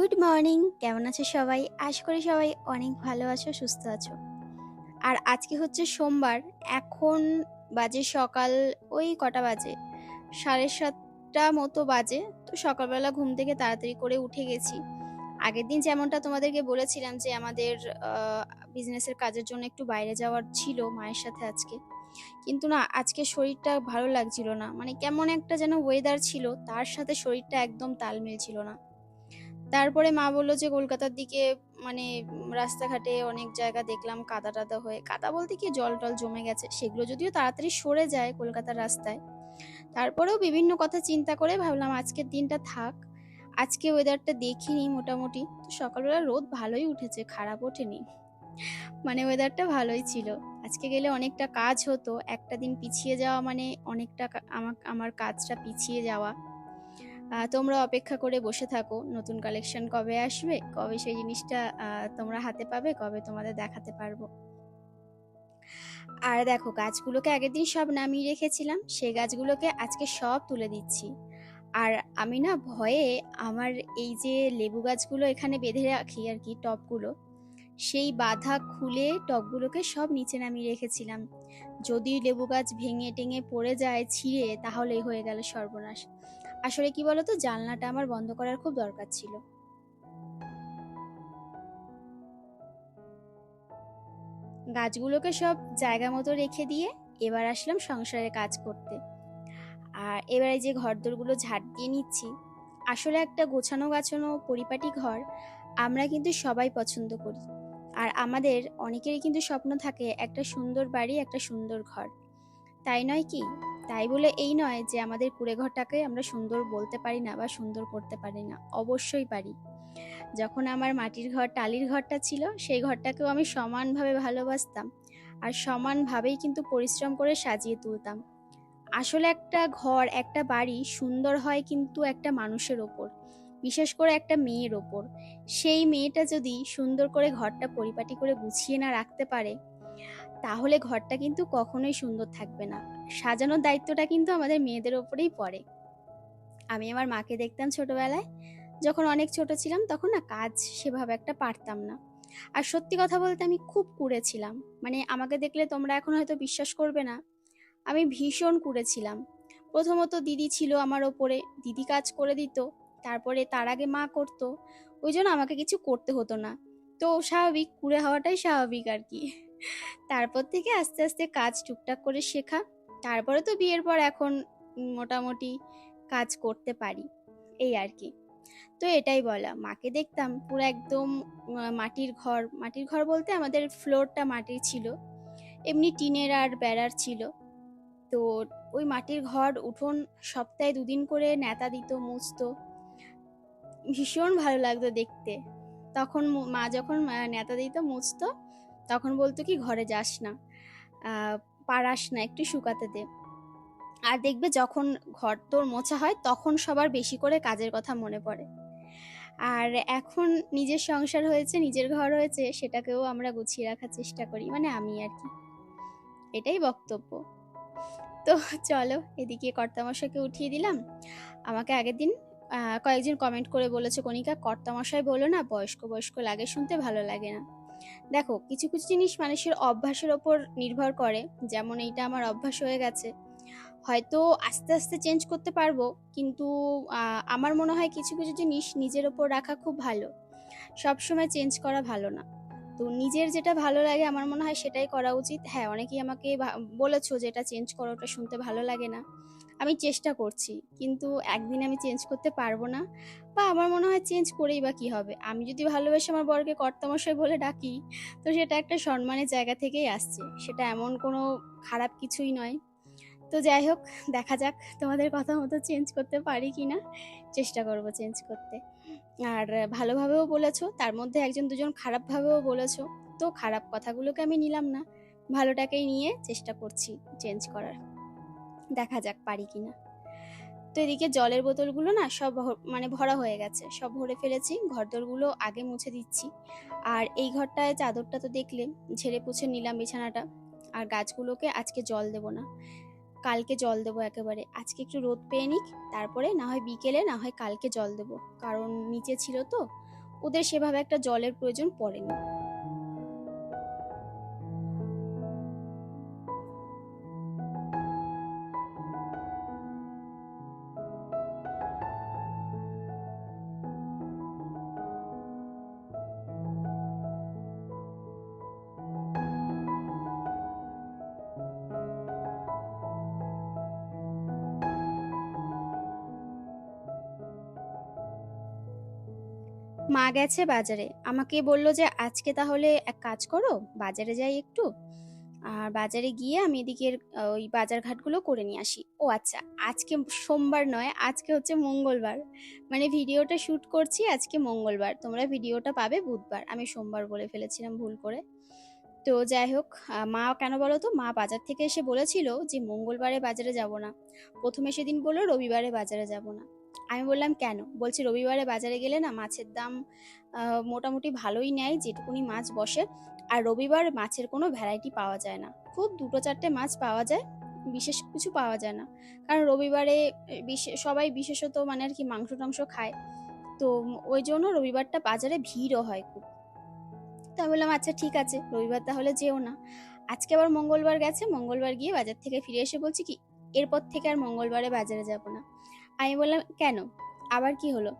Good morning কেমন আছো সবাই? আশা করি সবাই অনেক ভালো আছো, সুস্থ আছো। আর আজকে হচ্ছে সোমবার। এখন বাজে সকাল ওই কটা বাজে? সাড়ে সাতটা মতো বাজে। তো সকালবেলা ঘুম থেকে তাড়াতাড়ি করে উঠে গেছি। আগের দিন যেমনটা তোমাদেরকে বলেছিলাম যে আমাদের বিজনেসের কাজের জন্য একটু বাইরে যাওয়ার ছিল মায়ের সাথে আজকে। কিন্তু না, আজকে শরীরটা ভালো লাগছিল না। মানে কেমন একটা যেন ওয়েদার ছিল, তার সাথে শরীরটা একদম তাল মিলছিল না। তারপরে মা বলল যে, কলকাতার দিকে মানে রাস্তাঘাটে অনেক জায়গা দেখলাম কাদা টাদা হয়ে। কাদা বলতে কি, জল টল জমে গেছে। সেগুলো যদিও তাড়াতাড়ি সরে যায় কলকাতার রাস্তায়। তারপরেও বিভিন্ন কথা চিন্তা করে ভাবলাম, আজকের দিনটা থাক। আজকে ওয়েদারটা দেখিনি মোটামুটি। তো সকালবেলা রোদ ভালোই উঠেছে, খারাপ ওঠেনি। মানে ওয়েদারটা ভালোই ছিল। আজকে গেলে অনেকটা কাজ হতো। একটা দিন পিছিয়ে যাওয়া মানে অনেকটা আমার কাজটা পিছিয়ে যাওয়া। তোমরা অপেক্ষা করে বসে থাকো, নতুন কালেকশন কবে আসবে, কবে সেই জিনিসটা তোমরা হাতে পাবে, কবে তোমাদের দেখাতে পারব। আর দেখো, গাছগুলোকে আগের দিন সব নামিয়ে রেখেছিলাম, সেই গাছগুলোকে আজকে সব তুলে দিচ্ছি। আর আমি না ভয়ে আমার এই যে লেবু গাছগুলো এখানে বেঁধে রাখি আর কি, টবগুলো, সেই বাধা খুলে টবগুলোকে সব নিচে নামিয়ে রেখেছিলাম। যদি লেবু গাছ ভেঙে টেঙে পড়ে যায়, ছিঁড়ে তাহলে হয়ে গেল সর্বনাশ। আসলে কি বলতো, জানলাটা আমার বন্ধ করার খুব দরকার ছিল। গাছগুলোকে সব জায়গা মতো রেখে দিয়ে এবার আসলাম সংসারের কাজ করতে। আর এবারে যে ঘরদোরগুলো ঝাড় দিয়ে নিচ্ছি, আসলে একটা গোছানো গাছানো পরিপাটি ঘর আমরা কিন্তু সবাই পছন্দ করি। আর আমাদের অনেকেরই কিন্তু স্বপ্ন থাকে একটা সুন্দর বাড়ি, একটা সুন্দর ঘর। তাই নয় কি? তাই বলে এই নয় যে আমাদের কুড়ে ঘরটাকে আমরা সুন্দর বলতে পারি না বা সুন্দর করতে পারি না, অবশ্যই পারি। যখন আমার মাটির ঘর, টালির ঘরটা ছিল, সেই ঘরটাকেও আমি সমানভাবে ভালোবাসতাম আর সমানভাবেই কিন্তু পরিশ্রম করে সাজিয়ে তুলতাম। আসলে একটা ঘর, একটা বাড়ি সুন্দর হয় কিন্তু একটা মানুষের ওপর, বিশেষ করে একটা মেয়ের ওপর। সেই মেয়েটা যদি সুন্দর করে ঘরটা পরিপাটি করে গুছিয়ে না রাখতে পারে, তাহলে ঘরটা কিন্তু কখনোই সুন্দর থাকবে না। সাজানোর দায়িত্বটা কিন্তু আমাদের মেয়েদের ওপরেই পড়ে। আমি আমার মাকে দেখতাম ছোটবেলায়, যখন অনেক ছোট ছিলাম তখন না কাজ সেভাবে একটা পারতাম না। আর সত্যি কথা বলতে আমি খুব কুড়েছিলাম মানে আমাকে দেখলে তোমরা এখন হয়তো বিশ্বাস করবে না, আমি ভীষণ কুড়েছিলাম প্রথমত দিদি ছিল আমার ওপরে, দিদি কাজ করে দিত, তারপরে তার আগে মা করতো, ওই জন্য আমাকে কিছু করতে হতো না। তো স্বাভাবিক, কুড়ে হওয়াটাই স্বাভাবিক আর কি। তারপর থেকে আস্তে আস্তে কাজ টুকটাক করে শেখা তারপরে তো বিয়ের পর এখন মোটামুটি কাজ করতে পারি, এই আর কি। তো এটাই বলা, মাকে দেখতাম পুরো একদম মাটির ঘর মাটির ঘর বলতে আমাদের ফ্লোরটা মাটির ছিল, এমনি টিনের আর বেড়ার ছিল। তো ওই মাটির ঘর উঠোন সপ্তাহে দুদিন করে নেতা দিত, মুছতো, ভীষণ ভালো লাগতো দেখতে। তখন মা যখন নেতা দিত, মুছতো, তখন বলতো কি, ঘরে যাস না। পারাস না, একটু শুকাতে দে। আর দেখবে যখন ঘর তোর মোছা হয়, তখন সবার বেশি করে কাজের কথা মনে পড়ে। আর এখন নিজের সংসার হয়েছে, নিজের ঘর হয়েছে, সেটাকেও আমরা গুছিয়ে রাখার চেষ্টা করি মানে আমি আর কি। এটাই বক্তব্য। তো চলো, এদিকে কর্তামশাইকে উঠিয়ে দিলাম। আমাকে আগের দিন কয়েকজন কমেন্ট করে বলেছে, কণিকা, কর্তামশাই বলো না, বয়স্ক বয়স্ক লাগে শুনতে, ভালো লাগে না। দেখো, কিছু কিছু জিনিস মানুষের অভ্যাসের ওপর নির্ভর করে। যেমন এইটা আমার অভ্যাস হয়ে গেছে। হয়তো আস্তে আস্তে চেঞ্জ করতে পারব, কিন্তু আমার মনে হয় কিছু কিছু জিনিস নিজের ওপর রাখা খুব ভালো। সবসময় চেঞ্জ করা ভালো না। তো নিজের যেটা ভালো লাগে আমার মনে হয় সেটাই করা উচিত। হ্যাঁ অনেকেই আমাকে বলেছ যে এটা চেঞ্জ করো, ওটা শুনতে ভালো লাগে না। আমি চেষ্টা করছি, কিন্তু একদিন আমি চেঞ্জ করতে পারব না। বা আমার মনে হয় চেঞ্জ করেই বা কি হবে? আমি যদি ভালোবেসে আমার বরকে কর্তামশাই বলে ডাকি, তো সেটা একটা সম্মানের জায়গা থেকেই আসছে। সেটা এমন কোনো খারাপ কিছুই নয়। তো যাই হোক, দেখা যাক তোমাদের কথা মতো চেঞ্জ করতে পারি কি না চেষ্টা করব চেঞ্জ করতে। আর ভালোভাবেও বলেছ, তার মধ্যে একজন দুজন খারাপভাবেও বলেছ, তো খারাপ কথাগুলোকে আমি নিলাম না। ভালোটাকেই নিয়ে চেষ্টা করছি চেঞ্জ করার। দেখা যাক পারি কি না তো এদিকে জলের বোতলগুলো না সব মানে ভরা হয়ে গেছে। সব ভরে ফেলেছি, ঘরদোরগুলো আগে মুছে দিচ্ছি। আর এই ঘরটায় চাদরটা তো দেখলে, ঝেড়ে পুছে নিলাম বিছানাটা। আর গাছগুলোকে আজকে জল দেব না। কালকে জল দেবো একেবারে। আজকে একটু রোদ পেয়ে নিক, তারপরে না হয় বিকেলে, না হয় কালকে জল দেবো। কারণ নিচে ছিল তো, ওদের সেভাবে একটা জলের প্রয়োজন পড়েনি। মা গেছে বাজারে। আমাকে বলল যে, আজকে তাহলে এক কাজ করো, বাজারে যাই একটু। আর বাজারে গিয়ে আমি এদিকের ওই বাজার ঘাটগুলো করে নিয়ে আসি। ও আচ্ছা আজকে সোমবার নয়, আজকে হচ্ছে মঙ্গলবার। মানে ভিডিওটা শ্যুট করছি আজকে মঙ্গলবার। তোমরা ভিডিওটা পাবে বুধবার। আমি সোমবার বলে ফেলেছিলাম ভুল করে। তো যাই হোক মা কেন বলো তো? মা বাজার থেকে এসে বলেছিল যে, মঙ্গলবারে বাজারে যাব না। প্রথমে সেদিন বলল রবিবারে বাজারে যাব না। আমি বললাম, কেন? বলছে, রবিবারে বাজারে গেলে না মাছের দাম মোটামুটি ভালোই নেয় যেটুকুনি মাছ বসে। আর রবিবার মাছের কোনো ভ্যারাইটি পাওয়া যায় না। খুব দুটো চারটে মাছ পাওয়া যায়, বিশেষ কিছু পাওয়া যায় না। কারণ রবিবারে সবাই বিশেষত মানে আর কি মাংস টাংস খায়। তো ওই জন্য রবিবারটা বাজারে ভিড়ও হয় খুব। তো আমি বললাম আচ্ছা ঠিক আছে, রবিবার তাহলে যেও না। আজকে আবার মঙ্গলবার গেছে, মঙ্গলবার গিয়ে বাজার থেকে ফিরে এসে বলছি কি, এরপর থেকে আর মঙ্গলবারে বাজারে যাব না। আমি বললাম, কেন? আবার কি হলো?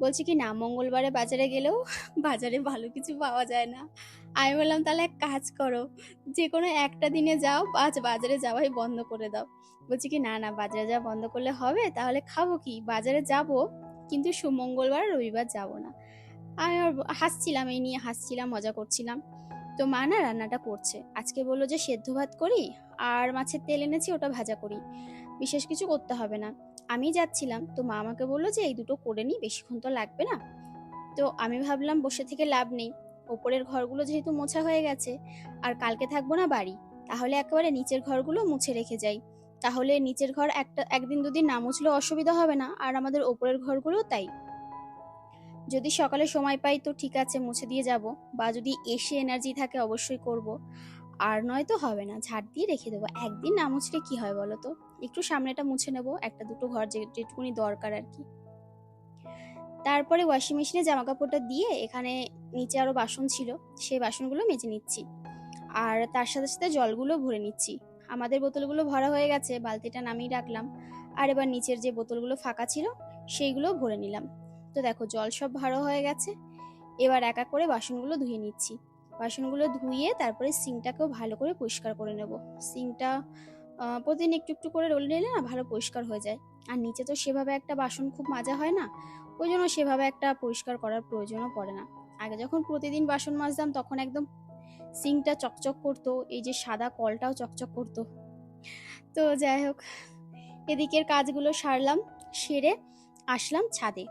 বলছি কি, না, মঙ্গলবারে বাজারে গেলেও বাজারে ভালো কিছু পাওয়া যায় না। আমি বললাম, তাহলে এক কাজ করো যে কোনো একটা দিনে যাও, আজ বাজারে যাওয়াই বন্ধ করে দাও। বলছি কি, না না, বাজারে যাওয়া বন্ধ করলে হবে, তাহলে খাব কি? বাজারে যাব, কিন্তু সু- মঙ্গলবার রবিবার যাব না। আমি আবার হাসছিলাম, এই নিয়ে হাসছিলাম, মজা করছিলাম। তো মা না রান্নাটা করছে। আজকে বলল যে, সেদ্ধ ভাত করি, আর মাছের তেল এনেছি, ওটা ভাজা করি। বিশেষ কিছু করতে হবে না। আমি যাচ্ছিলাম, তো মা আমাকে বলল যে এই দুটো করে নিই বেশিক্ষণ তো লাগবে না। তো আমি ভাবলাম বসে থেকে লাভ নেই। ওপরের ঘরগুলো যেহেতু মোছা হয়ে গেছে, আর কালকে থাকব না বাড়ি, তাহলে একেবারে নিচের ঘরগুলো মুছে রেখে যাই। তাহলে নিচের ঘর একটা, একদিন দুদিন না মুছলেও অসুবিধা হবে না, আর আমাদের ওপরের ঘরগুলো তাই। যদি সকালে সময় পাই তো ঠিক আছে, মুছে দিয়ে যাব, বা যদি এসে এনার্জি থাকে অবশ্যই করব। আর নয়তো হবে না, ঝাড় দিয়ে রেখে দেবো। একদিন না মুছলে কি হয় বলো তো? একটু সামনেটা মুছে নেব, একটা দুটো ঘর যেটুকুনি দরকার আর কি। তারপরে ওয়াশিং মেশিনে জামা কাপড়টা দিয়ে এখানে নিচে আরও বাসন ছিল, সেই বাসনগুলো মেজে নিচ্ছি। আর তার সাথে সাথে জলগুলো ভরে নিচ্ছি। আমাদের বোতলগুলো ভরা হয়ে গেছে, বালতিটা নামিয়ে রাখলাম। আর এবার নিচের যে বোতলগুলো ফাঁকা ছিল, সেইগুলো ভরে নিলাম। তো দেখো, জল সব ভরা হয়ে গেছে। এবার একা করে বাসনগুলো ধুয়ে নিচ্ছি। বাসনগুলো ধুয়ে তারপরে সিঙ্কটাকেও ভালো করে পরিষ্কার করে নেব। সিঙ্কটা প্রতিদিন একটু একটু করে রোল নিলে না ভালো পরিষ্কার হয়ে যায়। আর নিচে তো সেভাবে একটা বাসন খুব মাজা হয় না, ওই জন্য সেভাবে একটা পরিষ্কার করার প্রয়োজনও পড়ে না। আগে যখন প্রতিদিন বাসন মাজতাম তখন একদম সিঙ্কটা চকচক করতো, এই যে সাদা কলটাও চকচক করতো। তো যাই হোক, এদিকের কাজগুলো সারলাম, সেরে আসলাম ছাদে।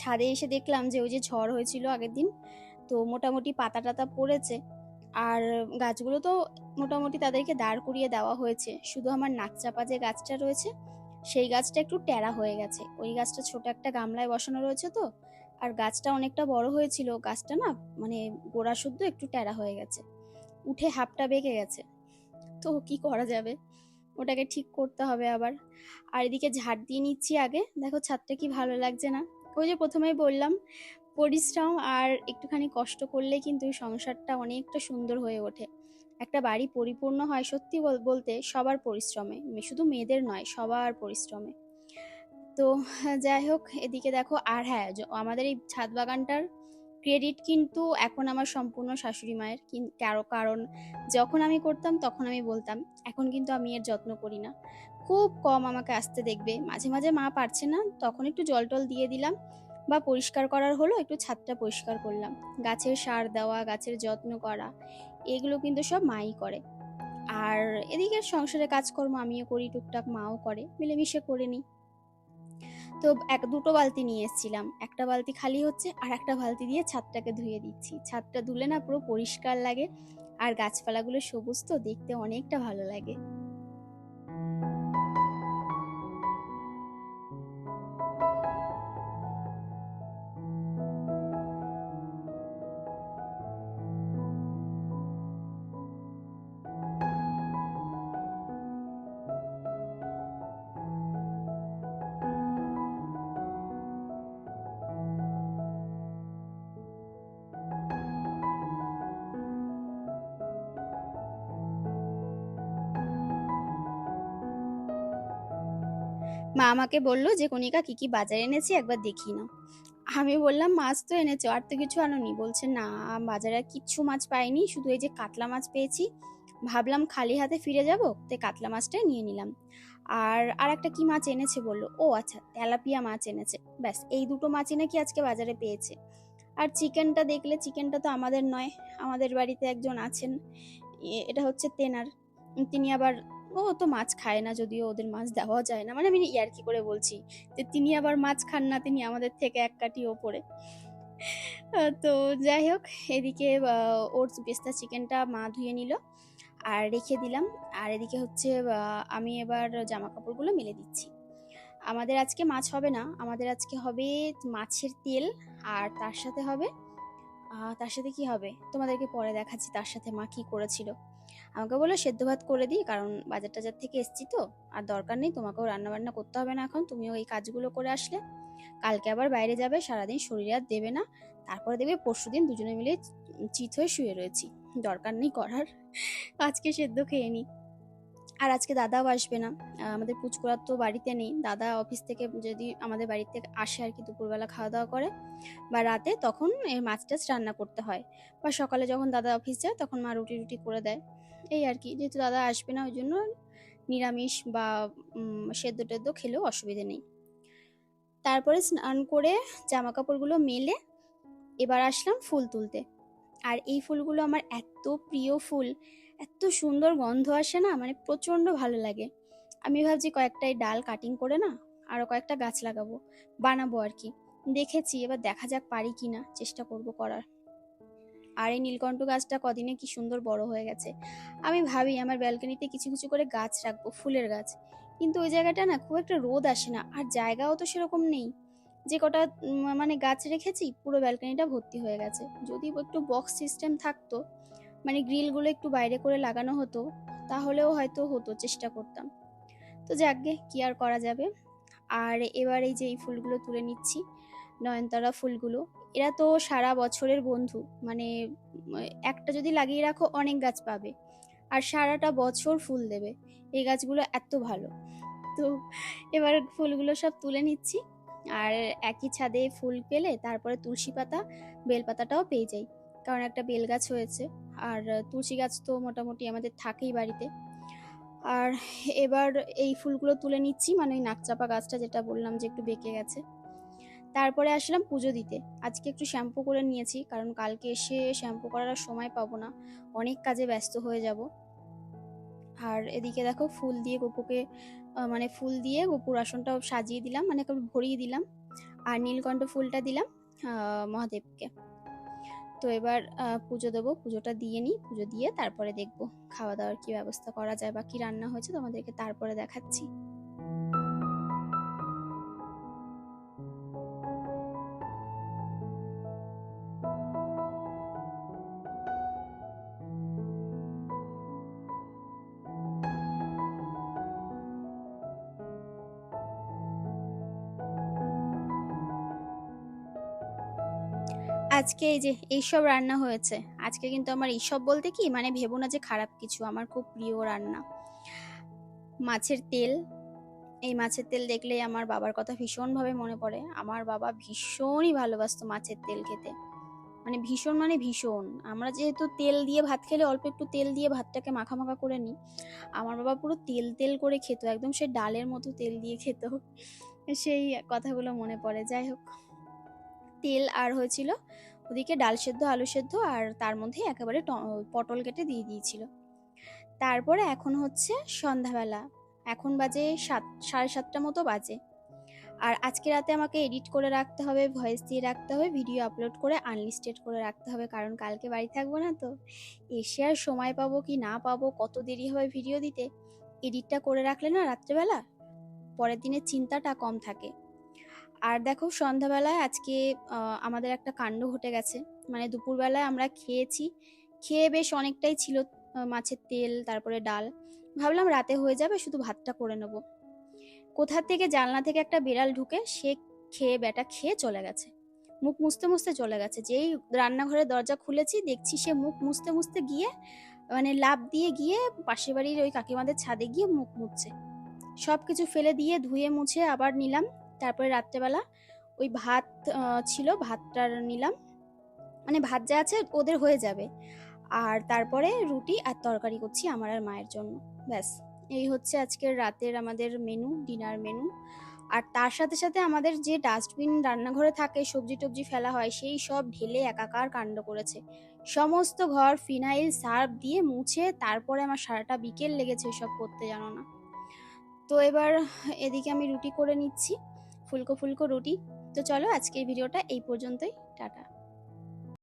ছাদে এসে দেখলাম যে ওই যে ঝড় হয়েছিল আগের দিন তো মোটামুটি পাতা টাতা পড়েছে। আর গাছগুলো তো মোটামুটি তাদেরকে দাঁড় করিয়ে দেওয়া হয়েছে। শুধু আমার নাক চাপা যে গাছটা রয়েছে, সেই গাছটা একটু টেরা হয়ে গেছে। ওই গাছটা ছোট একটা গামলায় বসানো রয়েছে তো, আর গাছটা অনেকটা বড় হয়েছিল। গাছটা না মানে গোড়া শুদ্ধ একটু টেরা হয়ে গেছে। উঠে হাপটা বেঁকে গেছে। তো কি করা যাবে? ওটাকে ঠিক করতে হবে আবার। আর এদিকে ঝাড় দিয়ে নিচ্ছি আগে। দেখো ছাদটা কি ভালো লাগছে না। ওই যে প্রথমেই বললাম, পরিশ্রম আর একটুখানি কষ্ট করলে কিন্তু সংসারটা অনেকটা সুন্দর হয়ে ওঠে। একটা বাড়ি পরিপূর্ণ হয় সত্যি বল- বলতে সবার পরিশ্রমে শুধু মেয়েদের নয়, সবার পরিশ্রমে। তো যাই হোক, এদিকে দেখো, আর হ্যাঁ আমাদের এই ছাদ বাগানটার ক্রেডিট কিন্তু এখন আমার সম্পূর্ণ শাশুড়ি মায়ের কারও, কারণ যখন আমি করতাম তখন আমি বলতাম, এখন কিন্তু আমি এর যত্ন করি না। খুব কম আমাকে আসতে দেখবে। মাঝে মাঝে মা পারছে না, তখন একটু জল টল দিয়ে দিলাম বা পরিষ্কার করার হলো একটু ছাদটা পরিষ্কার করলাম। গাছের সার দেওয়া, গাছের যত্ন করা, এগুলো কিন্তু সব মাই করে। আর এদিকে সংসারে কাজকর্ম আমিও করি, টুকটাক মাও করে, মিলেমিশে করে নিই। তো এক, দুটো বালতি নিয়ে এসেছিলাম। একটা বালতি খালি হচ্ছে আর একটা বালতি দিয়ে ছাদটাকে ধুয়ে দিচ্ছি। ছাদটা ধুলে না পুরো পরিষ্কার লাগে আর গাছপালাগুলো সবুজ তো দেখতে অনেকটা ভালো লাগে। মা আমাকে বলল যে, কণিকা, কি কি বাজার এনেছি একবার দেখি না আমি বললাম, মাছ তো এনেছো, আর তো কিছু আনোনি। বলছে, না, বাজারে কিচ্ছু মাছ পাইনি, শুধু এই যে কাতলা মাছ পেয়েছি। ভাবলাম, খালি হাতে ফিরে যাব? তাই কাতলা মাছটাই নিয়ে নিলাম। আর আর একটা কি মাছ এনেছে বলল? ও আচ্ছা তেলাপিয়া মাছ এনেছে। ব্যাস, এই দুটো মাছই নাকি আজকে বাজারে পেয়েছে। আর চিকেনটা দেখলে, চিকেনটা তো আমাদের নয়, আমাদের বাড়িতে একজন আছেন এটা হচ্ছে তেনার। তিনি আবার ও তো মাছ খায় না যদিও ওদের মাছ দেওয়া যায় না। মানে আমি ইয়ার্কি করে বলছি যে তিনি আবার মাছ খান না, তিনি আমাদের থেকে এক কাঠি ওপরে। তো যাই হোক, এদিকে ওর পেস্তা চিকেনটা মা ধুয়ে নিল আর রেখে দিলাম। আর এদিকে হচ্ছে আমি এবার জামা কাপড়গুলো মেলে দিচ্ছি। আমাদের আজকে মাছ হবে না, আমাদের আজকে হবে মাছের তেল আর তার সাথে হবে তার সাথে কি হবে? তোমাদেরকে পরে দেখাচ্ছি তার সাথে মা কি করেছিল। আমাকে বলল, সেদ্ধ ভাত করে দিই, কারণ বাজার টাজার থেকে এসছি তো, আর দরকার নেই, তোমাকেও রান্না বান্না করতে হবে না এখন, তুমিও এই কাজগুলো করে আসলে। কালকে আবার বাইরে যাবে, সারাদিন শরীর আর দেবে না। তারপরে দেখবে পরশু দিন দুজনে মিলে চিত হয়ে শুয়ে রয়েছি। দরকার নেই করার, আজকে সেদ্ধ খেয়ে নিই। আর আজকে দাদাও আসবে না আমাদের পুচকুড়ার তো বাড়িতে নেই। দাদা অফিস থেকে যদি আমাদের বাড়িতে আসে আর কি, দুপুরবেলা খাওয়া দাওয়া করে, বা রাতে, তখন এই মাছ টাছ রান্না করতে হয়। বা সকালে যখন দাদা অফিস যায়, তখন মা রুটি রুটি করে দেয়। এই আর কি, যেহেতু দাদা আসবে না ওই জন্য নিরামিষ বা সেদ্ধ টেদ্ধ খেলেও অসুবিধে নেই। তারপরে স্নান করে জামা কাপড়গুলো মেলে এবার আসলাম ফুল তুলতে। আর এই ফুলগুলো আমার এত প্রিয় ফুল, এত সুন্দর গন্ধ আসে না মানে প্রচণ্ড ভালো লাগে। আমি ভাবছি কয়েকটাই ডাল কাটিং করে না আরও কয়েকটা গাছ লাগাবো, বানাবো আর কি। দেখেছি, এবার দেখা যাক পারি কি না চেষ্টা করব করার। আর এই নীলকণ্ঠ গাছটা কদিনে কি সুন্দর বড় হয়ে গেছে। আমি ভাবি আমার ব্যালকনিতে কিছু কিছু করে গাছ রাখব, ফুলের গাছ। কিন্তু ওই জায়গাটা না খুব একটা রোদ আসে না, আর জায়গাও তো সেরকম নেই। যে কটা মানে গাছ রেখেছি, পুরো ব্যালকনিটা ভর্তি হয়ে গেছে। যদি একটু বক্স সিস্টেম থাকতো মানে গ্রিলগুলো একটু বাইরে করে লাগানো হতো, তাহলেও হয়তো হতো, চেষ্টা করতাম। তো যাকগে কি আর করা যাবে। আর এবার এই যে এই ফুলগুলো তুলে নিচ্ছি। নয়নতারা ফুলগুলো। এরা তো সারা বছরের বন্ধু মানে একটা যদি লাগিয়ে রাখো অনেক গাছ পাবে। আর সারাটা বছর ফুল দেবে। এই গাছগুলো এত ভালো। তো এবার ফুলগুলো সব তুলে নিচ্ছি। আর একই ছাদে ফুল পেলে তারপরে তুলসী পাতা, বেল পাতাটাও পেয়ে যাই। কারণ একটা বেল গাছ হয়েছে। আর তুলসী গাছ তো মোটামুটি আমাদের থাকেই বাড়িতে। আর এবার এই ফুলগুলো তুলে নিচ্ছি। মানে ওই নাকচাপা গাছটা যেটা বললাম যে একটু বেঁকে গেছে। তারপরে আসলাম পুজো দিতে। আজকে একটু শ্যাম্পু করে নিয়েছি, কারণ কালকে এসে শ্যাম্পু করার সময় পাবো না। অনেক কাজে ব্যস্ত হয়ে যাব। আর এদিকে দেখো ফুল দিয়ে গোপুকে মানে ফুল দিয়ে গোপুর আসনটাও সাজিয়ে দিলাম মানে ভরিয়ে দিলাম। আর নীলকণ্ঠ ফুলটা দিলাম মহাদেবকে। তো এবার পুজো দেবো, পুজোটা দিয়ে নিই, পুজো দিয়ে তারপরে দেখব খাওয়া দাওয়ার কি ব্যবস্থা করা যায় বা কি রান্না হয়েছে তোমাদেরকে তারপরে দেখাচ্ছি। আজকে এই যে এইসব রান্না হয়েছে, আজকে কিন্তু আমার এইসব বলতে কি মানে ভেবো না যে খারাপ কিছু, আমার খুব প্রিয় রান্না। মাছের তেল, এই মাছের তেল দেখলেই আমার বাবার কথা ভীষণভাবে মনে পড়ে। আমার বাবা ভীষণই ভালোবাসতো মাছের তেল খেতে। মানে ভীষণ মানে ভীষণ। আমরা যেহেতু তেল দিয়ে ভাত খেলে অল্প একটু তেল দিয়ে ভাতটাকে মাখা মাখা করে নিই, আমার বাবা পুরো তেল তেল করে খেত, একদম সে ডালের মতো তেল দিয়ে খেত। সেই কথাগুলো মনে পড়ে। যাই হোক, তেল আর হয়েছিল ওদিকে ডাল সেদ্ধ, আলু সেদ্ধ আর তার মধ্যে একেবারে পটল কেটে দিয়ে দিয়েছিল। তারপরে এখন হচ্ছে সন্ধ্যাবেলা। এখন বাজে সাত, সাড়ে সাতটা মতো বাজে। আর আজকে রাতে আমাকে এডিট করে রাখতে হবে, ভয়েস দিয়ে রাখতে হবে, ভিডিও আপলোড করে আনলিস্টেড করে রাখতে হবে, কারণ কালকে বাড়ি থাকব না তো। এসে আর সময় পাবো কি না পাবো, কত দেরি হবে ভিডিও দিতে? এডিটটা করে রাখলে না রাত্রেবেলা? পরের দিনের চিন্তাটা কম থাকে। আর দেখো সন্ধ্যাবেলায় আজকে আমাদের একটা কাণ্ড ঘটে গেছে। মানে দুপুরবেলায় আমরা খেয়েছি। খেয়ে বেশ অনেকটাই ছিল মাছের তেল, তারপরে ডাল। ভাবলাম রাতে হয়ে যাবে, শুধু ভাতটা করে নেব। কোথা থেকে জানলা থেকে একটা বিড়াল ঢুকে, সে খেয়ে বেটা খেয়ে চলে গেছে। মুখ মুছতে মুছতে চলে গেছে। যেই রান্নাঘরের দরজা খুলেছি, দেখছি সে মুখ মুছতে মুছতে গিয়ে মানে লাভ দিয়ে গিয়ে পাশের বাড়ির ওই কাকিমাদের ছাদে গিয়ে মুখ মুছছে। সব কিছু ফেলে দিয়ে ধুয়ে মুছে আবার নিলাম। তারপরে রাত্রেবেলা ওই ভাত ছিল, ভাতটা নিলাম। মানে ভাত যা আছে ওদের হয়ে যাবে। আর তারপরে রুটি আর তরকারি করছি আমার আর মায়ের জন্য। ব্যাস, এই হচ্ছে আজকের রাতের আমাদের মেনু ডিনার মেনু আর তার সাথে সাথে আমাদের যে ডাস্টবিন রান্নাঘরে থাকে, সবজি টবজি ফেলা হয়, সেই সব ঢেলে একাকার কাণ্ড করেছে। সমস্ত ঘর ফিনাইল, সার্ফ দিয়ে মুছে তারপরে আমার সারাটা বিকেল লেগেছে সব করতে জানো না। তো এবার এদিকে আমি রুটি করে নিচ্ছি। ফুলকো ফুলকো রুটি। তো চলো আজকের ভিডিওটা এই পর্যন্তই। টাটা।